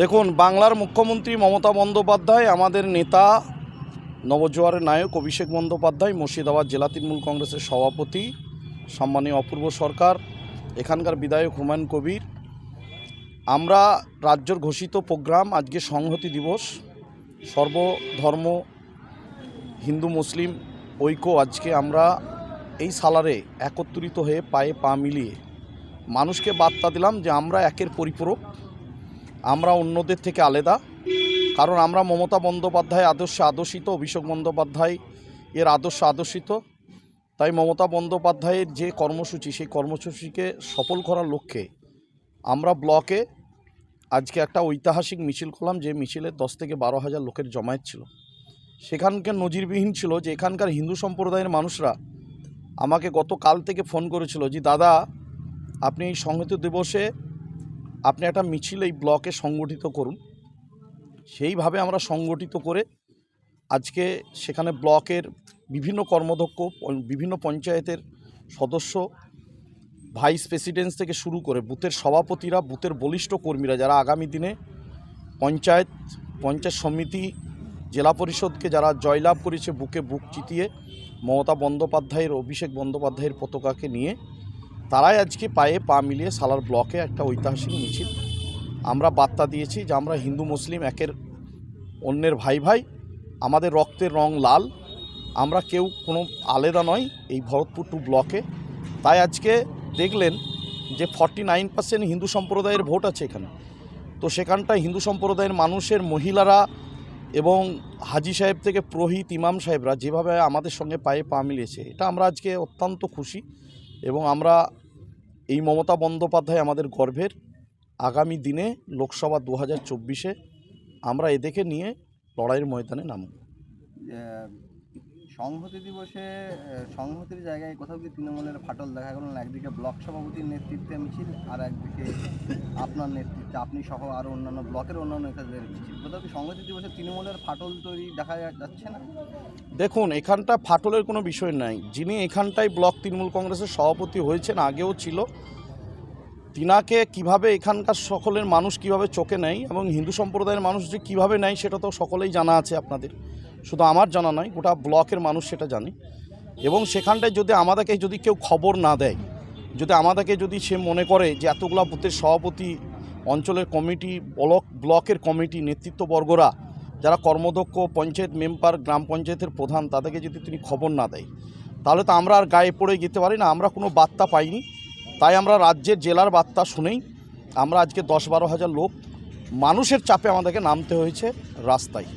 দেখুন, বাংলার মুখ্যমন্ত্রী মমতা বন্দ্যোপাধ্যায়, আমাদের নেতা নবজোয়ারের নায়ক অভিষেক বন্দ্যোপাধ্যায়, মুর্শিদাবাদ জেলা তৃণমূল কংগ্রেসের সভাপতি সম্মানীয় অপূর্ব সরকার, এখানকার বিধায়ক হুমায়ুন কবির। আমরা রাজ্যর ঘোষিত প্রোগ্রাম, আজকে সংহতি দিবস, সর্বধর্ম হিন্দু মুসলিম ঐক্য আজকে আমরা এই সালারে একত্রিত হয়ে পায়ে পা মিলিয়ে মানুষকে বার্তা দিলাম যে আমরা একের পরিপূরক আমরা অন্যদের থেকে আলাদা। কারণ আমরা মমতা বন্দ্যোপাধ্যায় আদর্শে আদর্শিত, অভিষেক বন্দ্যোপাধ্যায় এর আদর্শ আদর্শিত। তাই মমতা বন্দ্যোপাধ্যায়ের যে কর্মসূচি, সেই কর্মসূচিকে সফল করার লক্ষ্যে আমরা ব্লকে আজকে একটা ঐতিহাসিক মিছিল করলাম, যে মিছিলে দশ থেকে বারো হাজার লোকের জমায়েত ছিল। সেখানকার নজিরবিহীন ছিল যে এখানকার হিন্দু সম্প্রদায়ের মানুষরা আমাকে গতকাল থেকে ফোন করেছিল যে, দাদা, আপনি এই সংহতি দিবসে আপনি একটা মিছিল এই ব্লকে সংগঠিত করুন। সেইভাবে আমরা সংগঠিত করে আজকে সেখানে ব্লকের বিভিন্ন কর্মদক্ষ বিভিন্ন পঞ্চায়েতের সদস্য, ভাইস প্রেসিডেন্ট থেকে শুরু করে বুথের সভাপতিরা, বুথের বলিষ্ঠ কর্মীরা যারা আগামী দিনে পঞ্চায়েত পঞ্চায়েত সমিতি, জেলা পরিষদকে যারা জয়লাভ করেছে, বুকে বুক চিতিয়ে মমতা বন্দ্যোপাধ্যায়ের, অভিষেক বন্দ্যোপাধ্যায়ের পতাকাকে নিয়ে তারাই আজকে পায়ে পা মিলিয়ে সালার ব্লকে একটা ঐতিহাসিক মিছিল। আমরা বার্তা দিয়েছি যে আমরা হিন্দু, মুসলিম একের অন্যের ভাই ভাই, আমাদের রক্তের রং লাল, আমরা কেউ কোনো আলাদা নয় এই ভরতপুর টু ব্লকে। তাই আজকে দেখলেন যে ফর্টি নাইন পার্সেন্ট হিন্দু সম্প্রদায়ের ভোট আছে এখানে। তো সেখানটায় হিন্দু সম্প্রদায়ের মানুষের মহিলারা এবং হাজি সাহেব থেকে প্রহিত, ইমাম সাহেবরা যেভাবে আমাদের সঙ্গে পায়ে পা মিলিয়েছে, এটা আমরা আজকে অত্যন্ত খুশি এবং আমরা এই মমতা বন্দ্যোপাধ্যায় আমাদের গর্ভের আগামী দিনে লোকসভা দু হাজার চব্বিশে আমরা এদেরকে নিয়ে লড়াইয়ের ময়দানে নামব। সংহতি দিবসে সংহতির জায়গায় কোথাও কি তৃণমূলের ফাটল দেখা গেল? একদিকে ব্লক সভাপতির নেতৃত্বে মিছিল, আর একদিকে আপনার নেতৃত্বে, আপনি সহ আরও অন্যান্য ব্লকের অন্যান্য নেতাদের মিছিল। কোথাও কি সংহতি দিবসে তৃণমূলের ফাটল তৈরি দেখা যাচ্ছে না? দেখুন, এখানটা ফাটলের কোনো বিষয় নাই। যিনি এখানটায় ব্লক তৃণমূল কংগ্রেসের সভাপতি হয়েছেন, আগেও ছিল। তিনাকে কীভাবে এখানকার সকলের মানুষ কীভাবে চোখে নেয় এবং হিন্দু সম্প্রদায়ের মানুষ যে কীভাবে নেয়, সেটা তো সকলেই জানা আছে আপনাদের। শুধু আমার জানা নয় গোটা ব্লকের মানুষ সেটা জানে। এবং সেখানটায় যদি আমাদেরকে যদি কেউ খবর না দেয়, যদি আমাদেরকে যদি সে মনে করে যে এতগুলা বুথের সভাপতি, অঞ্চলের কমিটি, ব্লক, ব্লকের কমিটি, নেতৃত্ববর্গরা, যারা কর্মদক্ষ পঞ্চায়েত মেম্বার, গ্রাম পঞ্চায়েতের প্রধান, তাদেরকে যদি তিনি খবর না দেয়, তাহলে তো আমরা আর গায়ে পড়ে যেতে পারি না, আমরা কোনো বার্তা পাইনি। তাই আমরা রাজ্যের জেলার বার্তা শুনেই আমরা আজকে দশ বারো হাজার লোক, মানুষের চাপে আমাদেরকে নামতে হয়েছে রাস্তায়।